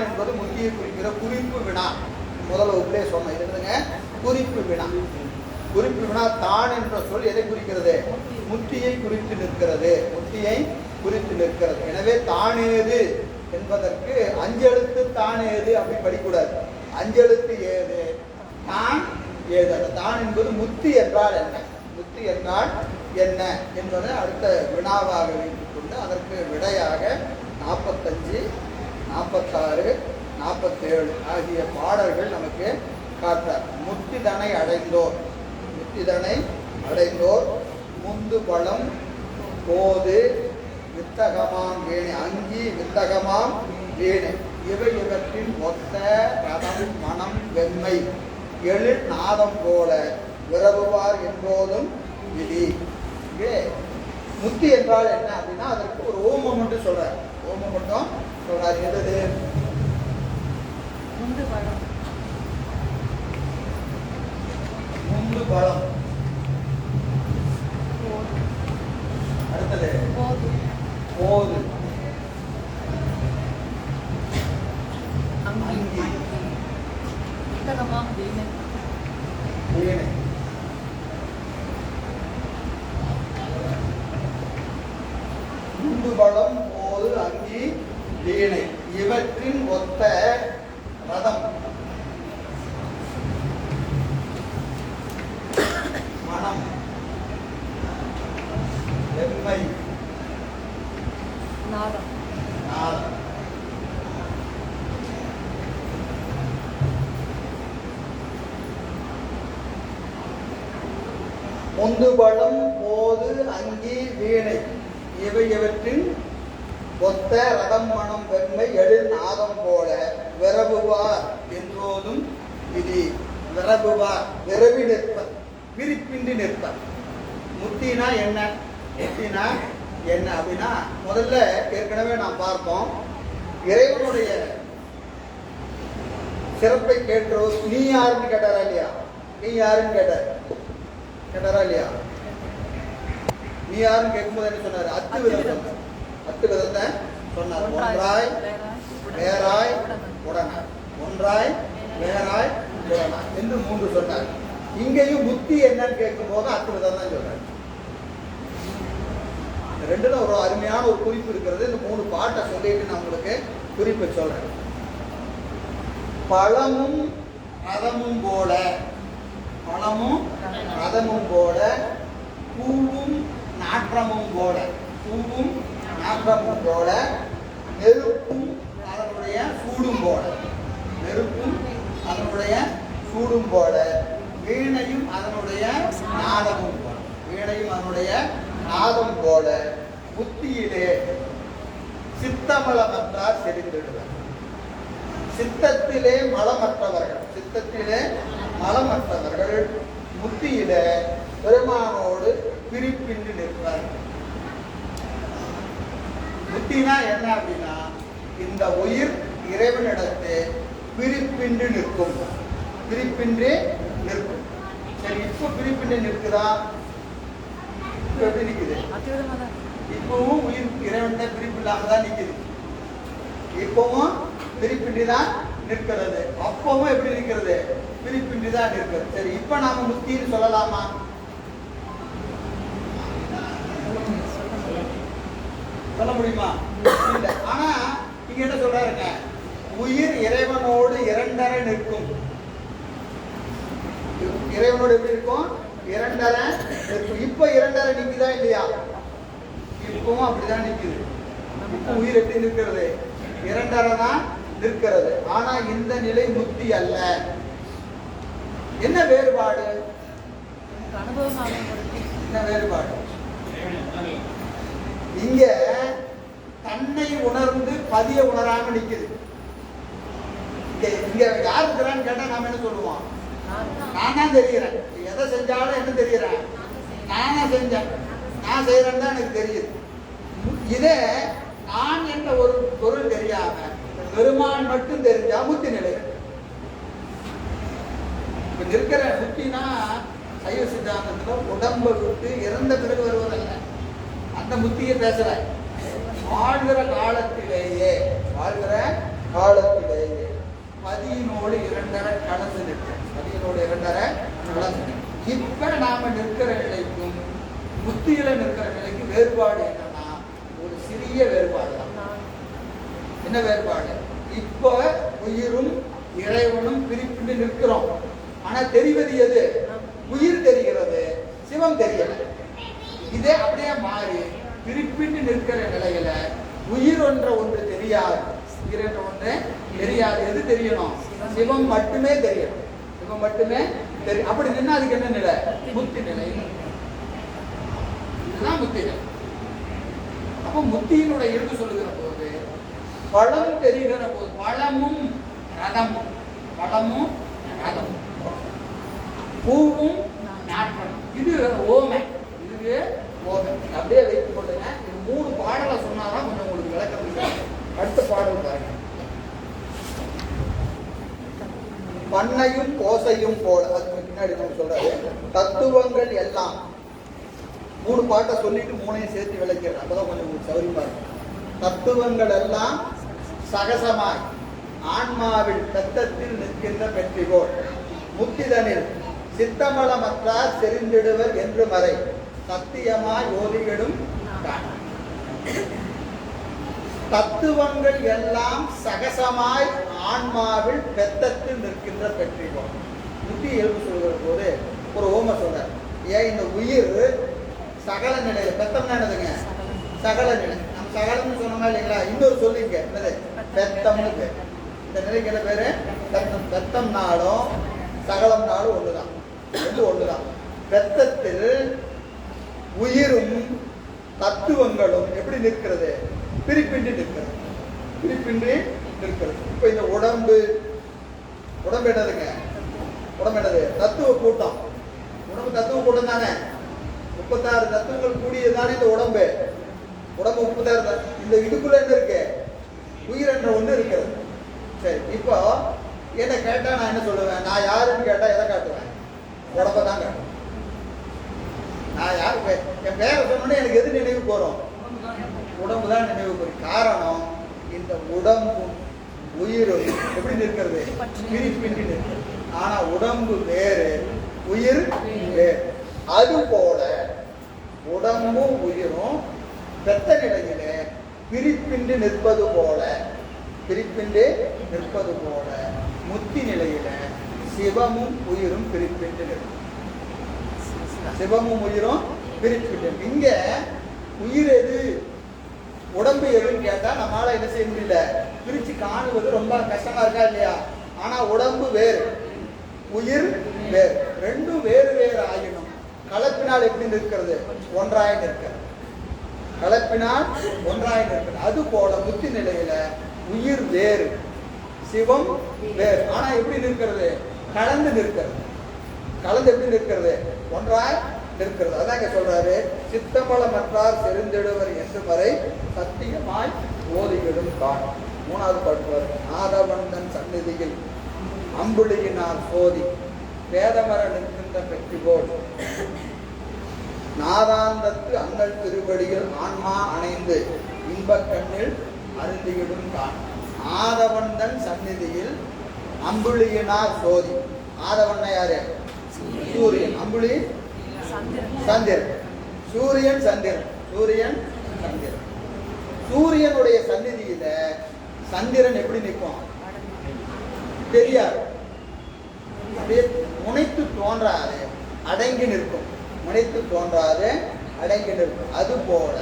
தான் என்பது முத்தியை குறிக்கிற குறிப்பு வினா முதல் வகுப்பிலே சொன்னேன் குறிப்பு வினா குறிப்பு வினா தான் என்ற சொல் எதை குறிக்கிறது? முத்தியை குறித்து நிற்கிறது. முத்தியை குறித்து நிற்கிறது. எனவே தானேது என்பதற்கு அஞ்செழுத்து தானேது அப்படி படிக்கூடாது. அஞ்செழுத்து ஏது? தான் ஏது. அந்த தான் என்பது முத்தி என்றால் என்ன? முத்தி என்றால் என்ன என்பதை அடுத்த வினாவாக வைத்துக் கொண்டு அதற்கு விடையாக நாற்பத்தஞ்சு நாற்பத்தாறு நாற்பத்தேழு ஆகிய பாடல்கள் நமக்கு காட்டார் முத்திதனை அடைந்தோர். முத்திதனை அடைந்தோர் முந்து பழம் போது வித்தகமாம் வீணை அங்கி வித்தகமாம் வீணை. இவை இவற்றின் ஒத்த ரதம் மனம் வெண்மை எழில் நாதம் போல விரவுவார் என்போதும் விதி. முத்தி என்றால் என்ன அப்படின்னா அதற்கு ஒரு ஓமம் என்று சொல்றார். ஓமம் மட்டும் சொல்றார் எது முந்து பழம். முந்து பழம். போது அடுத்தது. போது போது. அங்கி. அங்கி. புத்தகமாம் வீணை. வீணை. முந்து பழம் போது அங்கி. வீணை இவற்றின் ஒத்த ரதம். மனம். வெண்மை. நாதம். நாதம். முந்து பழம் போது அங்கி வீணை. இவை இவற்றின் ஒத்த ரதம் மனம் வெண்மை எழில் நாதம் போல விரவுவார் என்றோதும் விதி. விரவுவார் விரவி நிற்பர் விரிப்பின்றி நிற்பர். முத்தினா என்ன? முத்தினா என்ன அப்படின்னா முதல்ல ஏற்கனவே நாம் பார்த்தோம் இறைவனுடைய சிறப்பை கேட்டோம் நீ யாருன்னு கேட்டாரா இல்லையா? நீ யாருன்னு கேட்டார்? கேட்டாரா இல்லையா? நீ யாருன்னு கேட்கும்போது என்ன சொன்னார்? அத்து விதம் சொன்னார் பத்து விதத்தை சொன்னார். ஒன்றாய் வேறாய் உடனாய். ஒன்றாய் வேறாய் உடனாய் என்று மூன்று சொன்னார். இங்கேயும் புத்தி என்னன்னு கேட்கும்போது அத்து விதம் தான் சொல்றார். ரெண்டுல ஒரு அருமையான ஒரு குறிப்பு இருக்கிறது. இந்த மூணு பாட்டை சொல்லிட்டு நான் உங்களுக்கு குறிப்பு சொல்றேன். பழமும் ரதமும் போல பழமும் ரதமும் போல பூவும் நாற்றமும் போல பூவும் நாற்றமும் போல நெருப்பும் அதனுடைய சூடும் போல. நெருப்பும் அதனுடைய சூடும் போல. வீணையும் அதனுடைய நாதமும் போல. வீணையும் அதனுடைய நாதம் போல. புத்தியிலே சித்தமலமற்றார் செறிந்திடுவர். சித்தத்திலே மலமற்றவர்கள். சித்தத்திலே மலமற்றவர்கள். புத்தியிலே பெருமானோடு பிரிப்பின்றி நிற்பார்கள். புத்தினா என்ன அப்படின்னா இந்த உயிர் இறைவனிடத்து பிரிப்பின்றி நிற்கும். பிரிப்பின்றி நிற்கும். சரி இப்போ பிரிப்பின்றி நிற்குதா? எப்படி தான் இப்பவும் உயிர் இறைவன்கிட்ட பிரிப்பு இல்லாம தான் நிக்குது. இப்பவும் பிரிப்பின்றி தான் நிற்கிறது. அப்பவும் எப்படி நிற்கிறது? பிரிப்பின்றி தான் நிற்கிறது. சரி இப்ப நாம முத்தின்னு சொல்லலாமா? சொல்ல முடியுமா? இல்ல. ஆனா இங்க என்ன சொல்றாருங்க? உயிர் இறைவனோடு இரண்டரை நிற்கும். இறைவனோடு எப்படி இருக்கும்? இரண்டரை நிற்கும். இப்ப இரண்டரை நிக்குதா இல்லையா? இப்பவும் அப்படிதான் நிக்குது. இப்ப உயிர் எப்படி நிற்கிறது? இரண்டரை தான் நிற்கிறது. ஆனா இந்த நிலை முக்தி அல்ல. என்ன வேறுபாடு? என்ன வேறுபாடு? இங்க தன்னை உணர்ந்து பதிய உணராம நிக்குது. இங்க இங்க யார் இருக்கிறான்னு கேட்டா நாம என்ன சொல்லுவோம்? நான் தான் தெரிகிறேன். எதை செஞ்சாலும் என்ன தெரிகிறேன்? நானா செஞ்சேன். நான் செய்யறேன்னு தான் எனக்கு தெரியுது. இதே நான் என்ற ஒரு பொருள் தெரியாம பெருமான் மட்டும் தெரிஞ்சா முத்தி நிலை. இப்ப இருக்கிற முத்தினா சைவ சித்தாந்தத்துல உடம்பை விட்டு இறந்த அந்த முத்தியை பேசுற வாழ்கிற காலத்திலேயே வாழ்கிற காலத்திலே இரண்டரை கலந்து நிற்கும். சதியினோட இரண்டரை கலந்து இப்ப நாம நிற்கிற நிலைக்கும் புத்தியில நிற்கிற நிலைக்கும் வேறுபாடு என்னன்னா ஒரு சிறிய வேறுபாடு தான். என்ன வேறுபாடு? இப்போ உயிரும் இறைவனும் பிரிப்பிட்டு நிற்கிறோம். ஆனா தெரிவது எது? உயிர் தெரிகிறது சிவம் தெரியல. இதே அப்படியே மாறி பிரிப்பிட்டு நிற்கிற நிலையில உயிர் ஒன்ற ஒன்று தெரியாது. உயிர் என்ற ஒன்று தெரியாது. எது தெரியணும்? சிவம் மட்டுமே தெரியணும் சிவம் மட்டுமே தெரியும். அப்படி நின்னா அதுக்கு என்ன நிலை? முத்தி நிலை. இதுதான் முத்தி நிலை. அப்போ முத்தியினுடைய இருந்து சொல்லுகிற போது பழம் தெரிகிற போது பழமும் ரதமும். பழமும் ரதமும். பூவும் நாட்களும் இது ஓமை. இது போக அப்படியே வைத்துக் கொள்ளுங்க இது மூணு பாடலை சொன்னாதான் கொஞ்சம் உங்களுக்கு விளக்கம் இருக்கும். அடுத்த பாடல் பாருங்க. பண்ணையும் கோசையும் போல. அதுக்கு பின்னாடி நம்ம சொல்றாரு. தத்துவங்கள் எல்லாம். மூணு பாட்டை சொல்லிட்டு மூணையும் சேர்த்து விளக்கிறேன் அப்பதான் கொஞ்சம் உங்களுக்கு சௌரியமா இருக்கும். தத்துவங்கள் எல்லாம் சகசமாய். ஆன்மாவில் தத்தத்தில் நிற்கின்ற பெற்றிகோள் முத்திதனில் சித்தமலமற்றார் செறிந்திடுவர் என்று மறை. சத்தியமாய் ஓதிவிடும் தத்துவங்கள் எல்லாம் சகசமாய் ஆன்மாவில் பெத்தத்தில் நிற்கின்ற பெற்றிகோள் புத்தி இயல்பு சொல்கிற போது ஒரு ஓம சொல்றார் ஏன் இந்த உயிர் சகல நிலையில பெத்தம்னா என்னதுங்க? சகல நிலை. நம்ம சகலம்னு சொன்னோமா இல்லைங்களா? இன்னொரு சொல்லிங்க என்னது? பெத்தம்னு பேர். இந்த நிலைக்கு என்ன பேரு? பெத்தம். பெத்தம்னாலும் சகலம்னாலும் ஒண்ணுதான். ரெண்டு ஒண்ணுதான். பெத்தத்தில் உயிரும் தத்துவங்களும் எப்படி நிற்கிறது? பிரிப்பின்றி நிற்கிறது. பிரிப்பின்றி நிற்கிறது. இப்போ இந்த உடம்பு உடம்பு என்னதுங்க? உடம்பு என்னது? தத்துவ கூட்டம். உடம்பு தத்துவ கூட்டம் தானே? முப்பத்தாறு தத்துவங்கள் கூடியதானே இந்த உடம்பு. உடம்பு முப்பத்தாறு இந்த இதுக்குள்ள என்ன இருக்கு? உயிர் என்ற ஒண்ணு இருக்கிறது. சரி இப்போ என்ன கேட்டா நான் என்ன சொல்லுவேன்? நான் யாருன்னு கேட்டா எதை காட்டுவேன்? உடம்ப தான் காட்டுவேன். நான் யார் என் பேரை சொன்னோன்னே எனக்கு எது நினைவு போகிறோம் உடம்பு தான் நினைவு போகிற காரணம் இந்த உடம்பும் உயிரும் எப்படி நிற்கிறது? பிரிப்பின்றி நிற்கிறது. ஆனால் உடம்பு வேறு உயிர் வேறு. அது போல உடம்பும் உயிரும் பெத்த நிலையில பிரிப்பின்றி நிற்பது போல பிரிப்பின்றி நிற்பது போல. முத்தி நிலையில சிவமும் உயிரும் பிரிப்பின்றி நிற்கும். சிவமும் உயிரும் பிரிப்பிட்டு இங்க உயிர் எது? உடம்பு எதுன்னு கேட்டா நம்மளால என்ன செய்ய முடியல. பிரிச்சு காணுவது ரொம்ப கஷ்டமா இருக்கா இல்லையா? ஆனா உடம்பு வேறு. உயிர் வேறு. ரெண்டும் வேறு வேறு ஆயினும். கலப்பினால் எப்படி நிற்கிறது? ஒன்றாய் நிற்கிறது. கலப்பினால் ஒன்றாய் நிற்கிறது. அது போல புத்தி நிலையில உயிர் வேறு. சிவம் வேறு. ஆனா எப்படி நிற்கிறது? கலந்து நிற்கிறது. கலந்து எப்படி நிற்கிறது? ஒன்றாய் நிற்கிறது. அதான் இங்க சொல்றாரு சித்தமலமற்றார் செறிந்திடுவர் என்று வரை சத்தியமாய் ஓதிவிடும் காணும் மூணாவது பாட்டு ஆதவந்தன் சந்நிதியில் அம்புலியினார் சோதி வேதமர நிற்கின்ற பெற்றி போல். நாதாந்தத்து அண்ணல் திருவடியில் ஆன்மா அணைந்து இன்பக் கண்ணில் அருந்திவிடும் தான் ஆதவந்தன் சந்நிதியில் அம்புலியினார் சோதி. ஆதவண்ண யாரு? சூரியன். அம்புலி? சந்திரன். சூரியன் சந்திரன். சூரியன் சந்திரன். சூரியனுடைய சந்நிதியில சந்திரன் எப்படி நிற்கும்? தெரியாது. அப்படியே முனைத்து தோன்றாது அடங்கி நிற்கும். முனைத்து தோன்றாது அடங்கி நிற்கும். அது போல